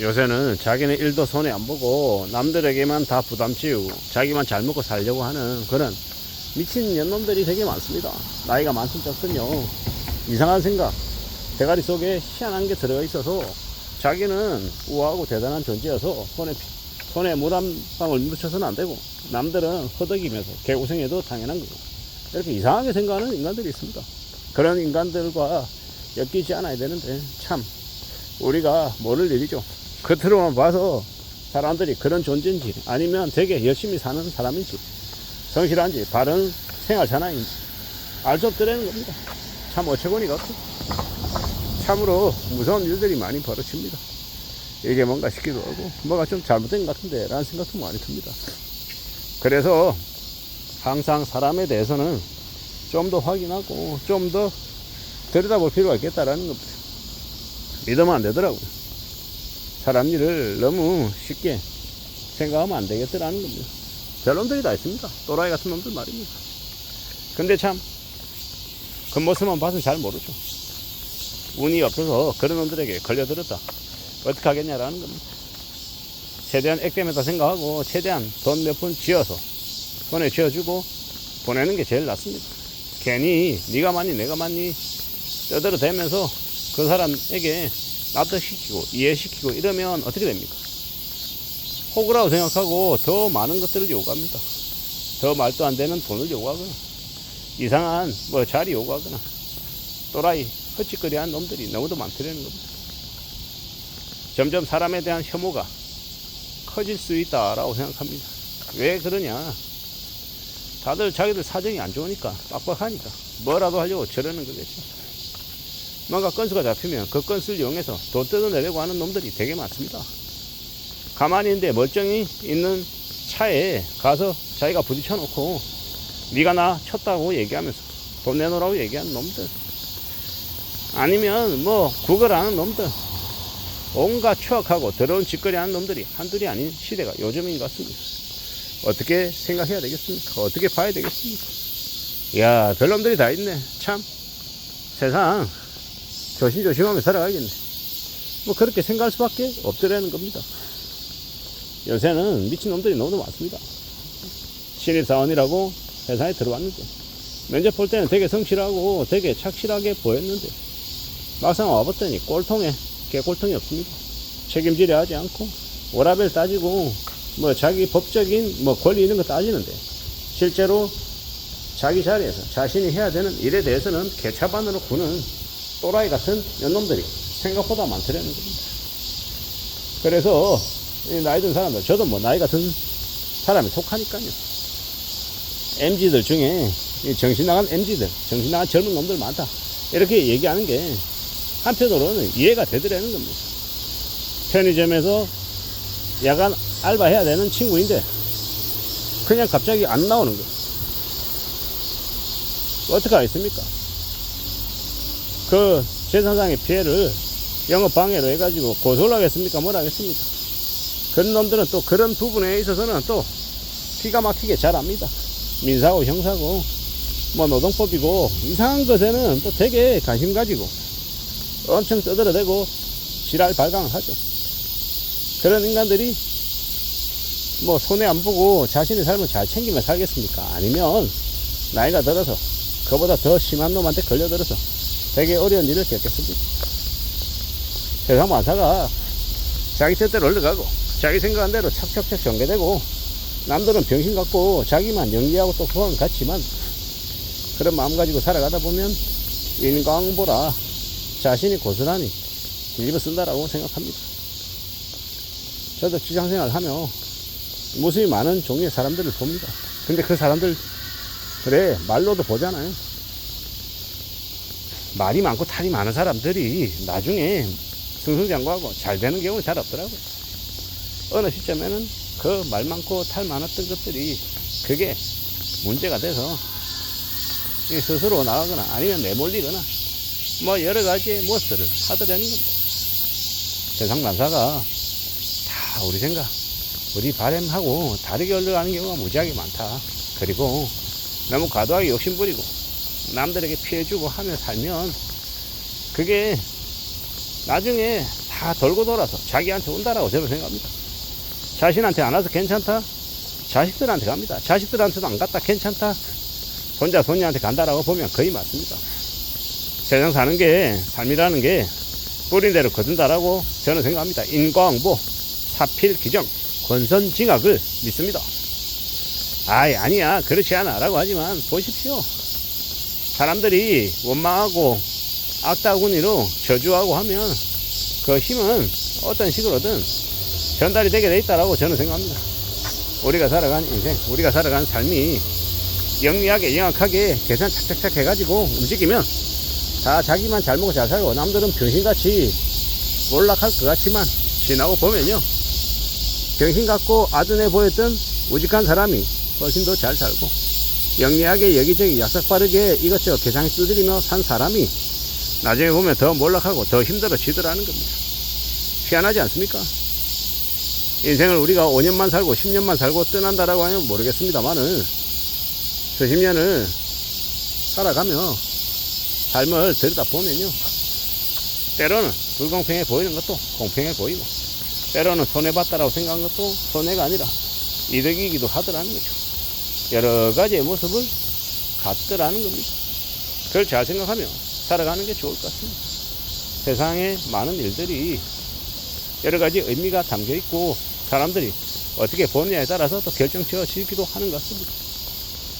요새는 자기네 일도 손해 안 보고 남들에게만 다 부담 지우고 자기만 잘 먹고 살려고 하는 그런 미친 년놈들이 되게 많습니다. 나이가 많든 적든요. 이상한 생각, 대가리 속에 희한한 게 들어가 있어서 자기는 우아하고 대단한 존재여서 손에, 피- 손에 물 한 방울 묻혀서는 안 되고 남들은 허덕이면서 개고생해도 당연한 거고 이렇게 이상하게 생각하는 인간들이 있습니다. 그런 인간들과 엮이지 않아야 되는데 참 우리가 모를 일이죠. 겉으로만 봐서 사람들이 그런 존재인지 아니면 되게 열심히 사는 사람인지 성실한지 바른 생활 전환인지 알 수 없더라는 겁니다. 참 어처구니가 없죠. 참으로 무서운 일들이 많이 벌어집니다. 이게 뭔가 싶기도 하고 뭐가 좀 잘못된 것 같은데 라는 생각도 많이 듭니다. 그래서 항상 사람에 대해서는 좀 더 확인하고 좀 더 들여다볼 필요가 있겠다라는 겁니다. 믿으면 안 되더라고요. 사람 일을 너무 쉽게 생각하면 안 되겠더라는 겁니다. 별놈들이 다 있습니다. 또라이 같은 놈들 말입니다. 근데 참, 그 모습만 봐서 잘 모르죠. 운이 없어서 그런 놈들에게 걸려들었다. 어떻게 하겠냐라는 겁니다. 최대한 액땜했다 생각하고 최대한 돈 몇 푼 쥐어서 손에 쥐어주고 보내는 게 제일 낫습니다. 괜히 네가 맞니 내가 맞니 떠들어 대면서 그 사람에게 납득시키고 이해시키고 이러면 어떻게 됩니까? 호구라고 생각하고 더 많은 것들을 요구합니다. 더 말도 안 되는 돈을 요구하거나 이상한 뭐 자리 요구하거나 또라이 헛짓거리한 놈들이 너무도 많더라는 겁니다. 점점 사람에 대한 혐오가 커질 수 있다라고 생각합니다. 왜 그러냐? 다들 자기들 사정이 안 좋으니까 빡빡하니까 뭐라도 하려고 저러는 거겠죠. 뭔가 건수가 잡히면 그 건수를 이용해서 돈 뜯어내려고 하는 놈들이 되게 많습니다. 가만히 있는데 멀쩡히 있는 차에 가서 자기가 부딪혀 놓고 네가 나 쳤다고 얘기하면서 돈 내놓으라고 얘기하는 놈들 아니면 뭐 구걸하는 놈들 온갖 추악하고 더러운 짓거리 하는 놈들이 한둘이 아닌 시대가 요즘인 것 같습니다. 어떻게 생각해야 되겠습니까? 어떻게 봐야 되겠습니까? 이야, 별놈들이 다 있네. 참, 세상 조심조심하며 살아가야겠네. 뭐 그렇게 생각할 수밖에 없더라는 겁니다. 요새는 미친놈들이 너무 많습니다. 신입사원이라고 회사에 들어왔는데, 면접 볼 때는 되게 성실하고 되게 착실하게 보였는데, 막상 와봤더니 꼴통에 개꼴통이 없습니다. 책임지려 하지 않고, 워라벨 따지고, 뭐 자기 법적인 뭐 권리 있는 거 따지는데, 실제로 자기 자리에서 자신이 해야 되는 일에 대해서는 개차반으로 구는 또라이 같은 연놈들이 생각보다 많더라는 겁니다. 그래서 이 나이 든 사람들, 저도 뭐 나이 같은 사람에 속하니까요. MG들 중에 이 정신 나간 MG들, 정신 나간 젊은 놈들 많다. 이렇게 얘기하는 게 한편으로는 이해가 되더라는 겁니다. 편의점에서 야간 알바 해야 되는 친구인데 그냥 갑자기 안 나오는 거. 어떻게 하겠습니까? 그 재산상의 피해를 영업 방해로 해가지고 고소를 하겠습니까? 뭘 하겠습니까? 그런 놈들은 또 그런 부분에 있어서는 또 기가 막히게 잘 압니다. 민사고 형사고 뭐 노동법이고 이상한 것에는 또 되게 관심 가지고 엄청 떠들어대고 지랄 발광을 하죠. 그런 인간들이 뭐 손해 안 보고 자신의 삶을 잘 챙기며 살겠습니까? 아니면 나이가 들어서 그보다 더 심한 놈한테 걸려들어서 되게 어려운 일을 겪겠습니까? 세상 만사가 자기 뜻대로 흘러가고 자기 생각한 대로 착착착 전개되고 남들은 병신 같고 자기만 연기하고 또 그건 같지만 그런 마음 가지고 살아가다 보면 인광보라 자신이 고스란히 뒤집어 쓴다라고 생각합니다. 저도 직장생활 하며 모습이 많은 종류의 사람들을 봅니다. 근데 그 사람들, 그래, 말로도 보잖아요. 말이 많고 탈이 많은 사람들이 나중에 승승장구하고 잘 되는 경우는 잘 없더라고요. 어느 시점에는 그 말 많고 탈 많았던 것들이 그게 문제가 돼서 이 스스로 나가거나 아니면 내몰리거나 뭐 여러 가지의 무엇들을 하더라는 겁니다. 세상 만사가 다 우리 생각, 우리 바램하고 다르게 흘러가는 경우가 무지하게 많다. 그리고 너무 과도하게 욕심부리고 남들에게 피해주고 하며 살면 그게 나중에 다다 돌고 돌아서 자기한테 온다라고 저는 생각합니다. 자신한테 안 와서 괜찮다? 자식들한테 갑니다. 자식들한테도 안 갔다 괜찮다? 손자, 손녀한테 간다라고 보면 거의 맞습니다. 세상 사는 게, 삶이라는 게 뿌린 대로 거둔다라고 저는 생각합니다. 인과응보, 사필기정, 권선징악을 믿습니다. 아이, 아니야. 그렇지 않아. 라고 하지만 보십시오. 사람들이 원망하고 악다구니로 저주하고 하면 그 힘은 어떤 식으로든 전달이 되게 돼 있다라고 저는 생각합니다. 우리가 살아간 인생, 우리가 살아간 삶이 영리하게, 영악하게 계산 착착착 해가지고 움직이면 다 자기만 잘 먹고 잘 살고 남들은 병신같이 몰락할 것 같지만 지나고 보면요. 병신 같고 아둔해 보였던 우직한 사람이 훨씬 더 잘 살고 영리하게 여기저기 약삭 빠르게 이것저것 계산이 두드리며 산 사람이 나중에 보면 더 몰락하고 더 힘들어지더라는 겁니다. 희한하지 않습니까? 인생을 우리가 5년만 살고 10년만 살고 떠난다라고 하면 모르겠습니다만은 수십 년을 살아가며 삶을 들여다 보면요. 때로는 불공평해 보이는 것도 공평해 보이고 때로는 손해봤다라고 생각한 것도 손해가 아니라 이득이기도 하더라는 거죠. 여러 가지의 모습을 갖더라는 겁니다. 그걸 잘 생각하며 살아가는 게 좋을 것 같습니다. 세상에 많은 일들이 여러 가지 의미가 담겨 있고 사람들이 어떻게 보느냐에 따라서 또 결정 지어지기도 하는 것 같습니다.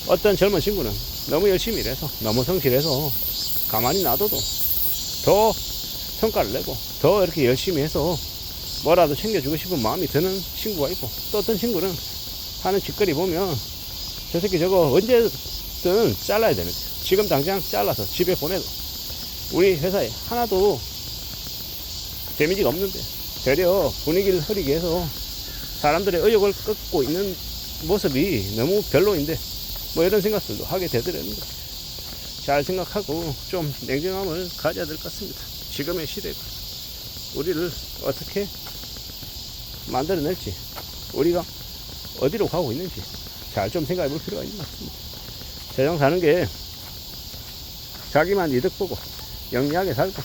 어떤 젊은 친구는 너무 열심히 일해서 너무 성실해서 가만히 놔둬도 더 성과를 내고 더 이렇게 열심히 해서 뭐라도 챙겨주고 싶은 마음이 드는 친구가 있고 또 어떤 친구는 하는 짓거리 보면 저 새끼 저거 언제든 잘라야 되는데 지금 당장 잘라서 집에 보내도 우리 회사에 하나도 데미지가 없는데 되려 분위기를 흐리게 해서 사람들의 의욕을 꺾고 있는 모습이 너무 별로인데 뭐 이런 생각들도 하게 되더라는 거. 잘 생각하고 좀 냉정함을 가져야 될 것 같습니다. 지금의 시대가 우리를 어떻게 만들어낼지 우리가 어디로 가고 있는지 잘 좀 생각해 볼 필요가 있는 것 같습니다. 세상 사는 게 자기만 이득 보고 영리하게 살고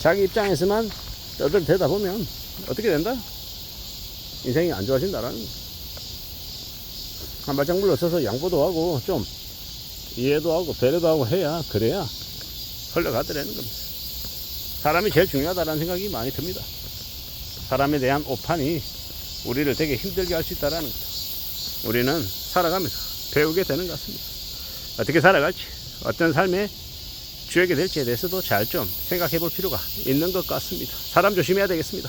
자기 입장에서만 떠들대다 보면 어떻게 된다? 인생이 안 좋아진다라는 거. 한 발짝 물러서서 양보도 하고 좀 이해도 하고 배려도 하고 해야 그래야 흘러가더라는 겁니다. 사람이 제일 중요하다는 생각이 많이 듭니다. 사람에 대한 오판이 우리를 되게 힘들게 할 수 있다라는 거죠. 우리는 살아가면서 배우게 되는 것 같습니다. 어떻게 살아갈지, 어떤 삶에 취하게 될지에 대해서도 잘 좀 생각해 볼 필요가 있는 것 같습니다. 사람 조심해야 되겠습니다.